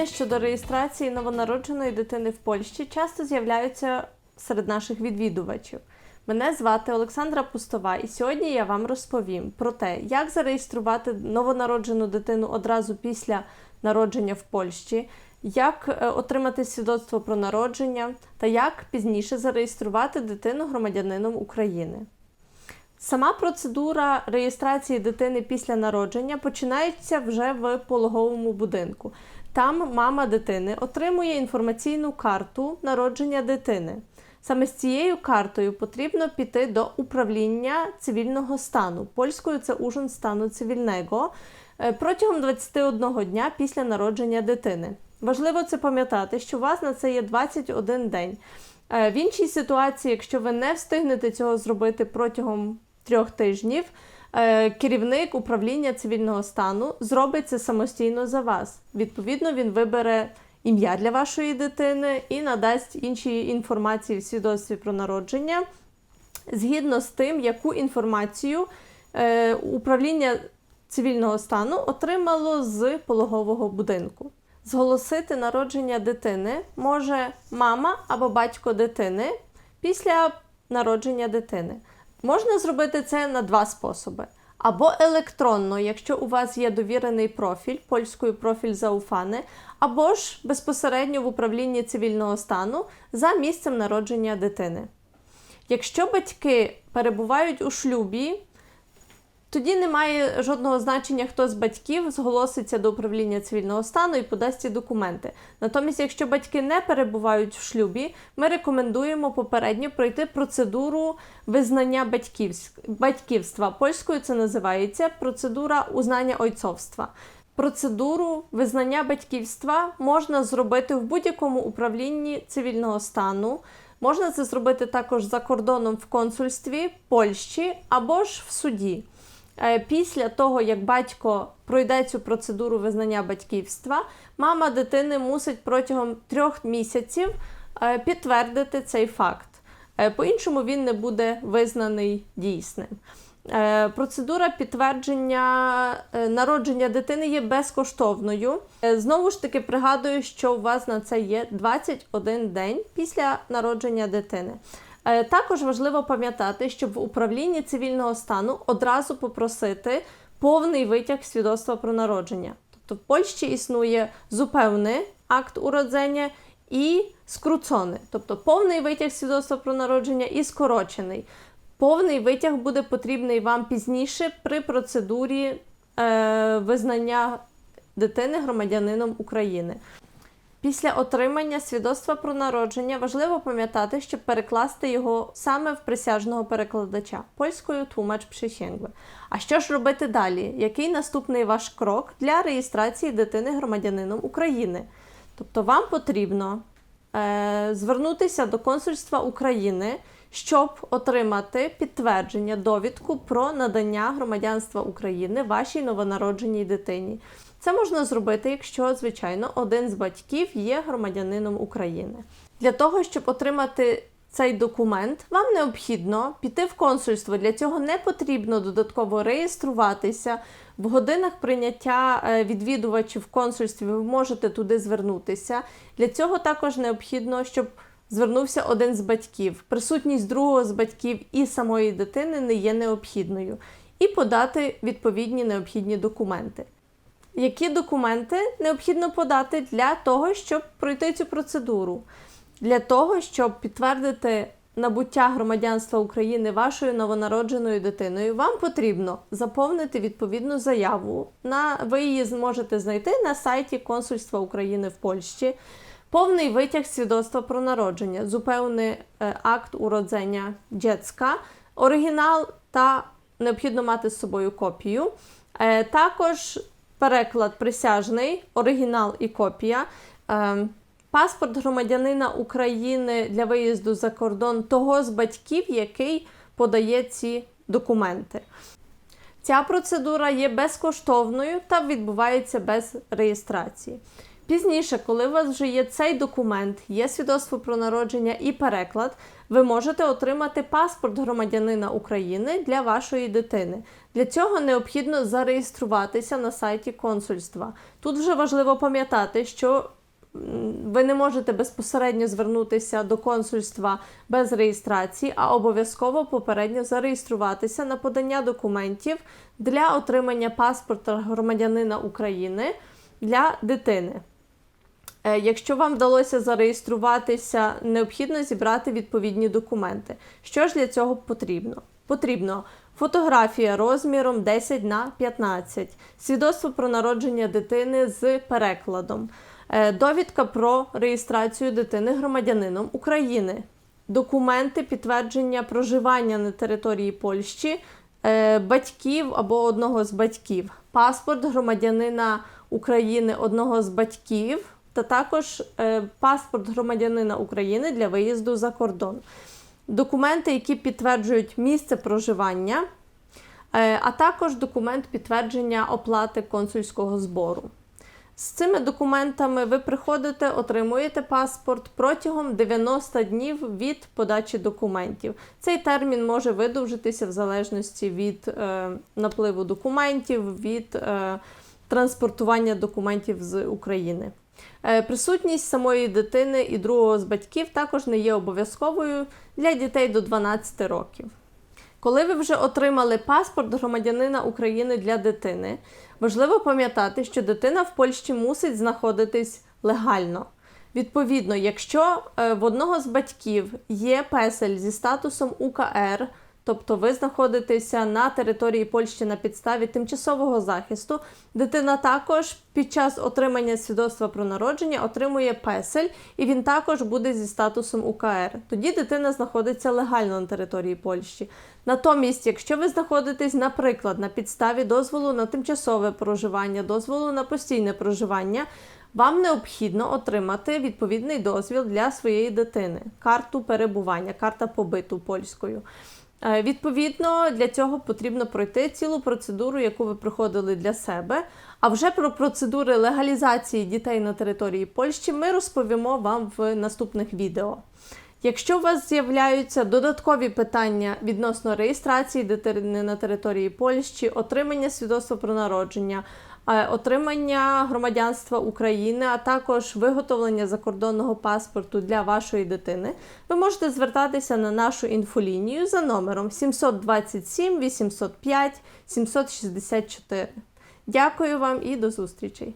Питання щодо реєстрації новонародженої дитини в Польщі часто з'являються серед наших відвідувачів. Мене звати Олександра Пустова, і сьогодні я вам розповім про те, як зареєструвати новонароджену дитину одразу після народження в Польщі, як е, отримати свідоцтво про народження та як пізніше зареєструвати дитину громадянином України. Сама процедура реєстрації дитини після народження починається вже в пологовому будинку. Там мама дитини отримує інформаційну карту народження дитини. Саме з цією картою потрібно піти до управління цивільного стану. Польською це ужин стану цивільного е, протягом 21 дня після народження дитини. Важливо це пам'ятати, що у вас на це є 21 день. Е, В іншій ситуації, якщо ви не встигнете цього зробити протягом трьох тижнів, е, керівник управління цивільного стану зробить це самостійно за вас. Відповідно, він вибере ім'я для вашої дитини і надасть інші інформації в свідоцтві про народження згідно з тим, яку інформацію е, управління цивільного стану отримало з пологового будинку. Зголосити народження дитини може мама або батько дитини після народження дитини. Можна зробити це на два способи. Або електронно, якщо у вас є довірений профіль, польською профіль зауфане, або ж безпосередньо в управлінні цивільного стану за місцем народження дитини. Якщо батьки перебувають у шлюбі, тоді немає жодного значення, хто з батьків зголоситься до управління цивільного стану і подасть ці документи. Натомість, якщо батьки не перебувають в шлюбі, ми рекомендуємо попередньо пройти процедуру визнання батьківства. Польською це називається процедура узнання ойцовства. Процедуру визнання батьківства можна зробити в будь-якому управлінні цивільного стану. Можна це зробити також за кордоном в консульстві Польщі або ж в суді. Е, Після того, як батько пройде цю процедуру визнання батьківства, мама дитини мусить протягом трьох місяців е, підтвердити цей факт. Е, По-іншому він не буде визнаний дійсним. Процедура підтвердження народження дитини є безкоштовною. Знову ж таки пригадую, що у вас на це є 21 день після народження дитини. Е, Також важливо пам'ятати, щоб в управлінні цивільного стану одразу попросити повний витяг свідоцтва про народження. Тобто в Польщі існує зупевний акт уродження і скруцоний, тобто повний витяг свідоцтва про народження і скорочений. Повний витяг буде потрібний вам пізніше при процедурі е, визнання дитини громадянином України. Після отримання свідоцтва про народження важливо пам'ятати, щоб перекласти його саме в присяжного перекладача польською тлумач przysięgły. А що ж робити далі? Який наступний ваш крок для реєстрації дитини громадянином України? Тобто вам потрібно е, звернутися до консульства України, щоб отримати підтвердження, довідку про надання громадянства України вашій новонародженій дитині. Це можна зробити, якщо, звичайно, один з батьків є громадянином України. Для того, щоб отримати цей документ, вам необхідно піти в консульство. Для цього не потрібно додатково реєструватися. В годинах прийняття е, відвідувачів в консульстві ви можете туди звернутися. Для цього також необхідно, щоб звернувся один з батьків. Присутність другого з батьків і самої дитини не є необхідною. І подати відповідні необхідні документи. Які документи необхідно подати для того, щоб пройти цю процедуру? Для того, щоб підтвердити набуття громадянства України вашою новонародженою дитиною, вам потрібно заповнити відповідну заяву. На, ви її зможете знайти на сайті Консульства України в Польщі. Повний витяг свідоцтва про народження, зупевний е, акт уродження dziecka, оригінал та необхідно мати з собою копію. Е, Також переклад присяжний, оригінал і копія. Е, Паспорт громадянина України для виїзду за кордон того з батьків, який подає ці документи. Ця процедура є безкоштовною та відбувається без реєстрації. Пізніше, коли у вас вже є цей документ, є свідоцтво про народження і переклад, ви можете отримати паспорт громадянина України для вашої дитини. Для цього необхідно зареєструватися на сайті консульства. Тут вже важливо пам'ятати, що ви не можете безпосередньо звернутися до консульства без реєстрації, а обов'язково попередньо зареєструватися на подання документів для отримання паспорта громадянина України для дитини. Е, Якщо вам вдалося зареєструватися, необхідно зібрати відповідні документи. Що ж для цього потрібно? Потрібно фотографія розміром 10 на 15, свідоцтво про народження дитини з перекладом, е, довідка про реєстрацію дитини громадянином України, документи підтвердження проживання на території Польщі, е, батьків або одного з батьків, паспорт громадянина України одного з батьків, та також е, паспорт громадянина України для виїзду за кордон, документи, які підтверджують місце проживання, е, а також документ підтвердження оплати консульського збору. З цими документами ви приходите, отримуєте паспорт протягом 90 днів від подачі документів. Цей термін може видовжитися в залежності від е, напливу документів, від е, транспортування документів з України. Е, Присутність самої дитини і другого з батьків також не є обов'язковою для дітей до 12 років. Коли ви вже отримали паспорт громадянина України для дитини, важливо пам'ятати, що дитина в Польщі мусить знаходитись легально. Відповідно, якщо е, в одного з батьків є песель зі статусом УКР, тобто ви знаходитеся на території Польщі на підставі тимчасового захисту, дитина також під час отримання свідоцтва про народження отримує песель, і він також буде зі статусом УКР. Тоді дитина знаходиться легально на території Польщі. Натомість, якщо ви знаходитесь, наприклад, на підставі дозволу на тимчасове проживання, дозволу на постійне проживання, вам необхідно отримати відповідний дозвіл для своєї дитини, карту перебування, карта побиту польською. Е, Відповідно, для цього потрібно пройти цілу процедуру, яку ви проходили для себе. А вже про процедури легалізації дітей на території Польщі ми розповімо вам в наступних відео. Якщо у вас з'являються додаткові питання відносно реєстрації дитини на території Польщі, отримання свідоцтва про народження, отримання громадянства України, а також виготовлення закордонного паспорту для вашої дитини, ви можете звертатися на нашу інфолінію за номером 727 805 764. Дякую вам і до зустрічей!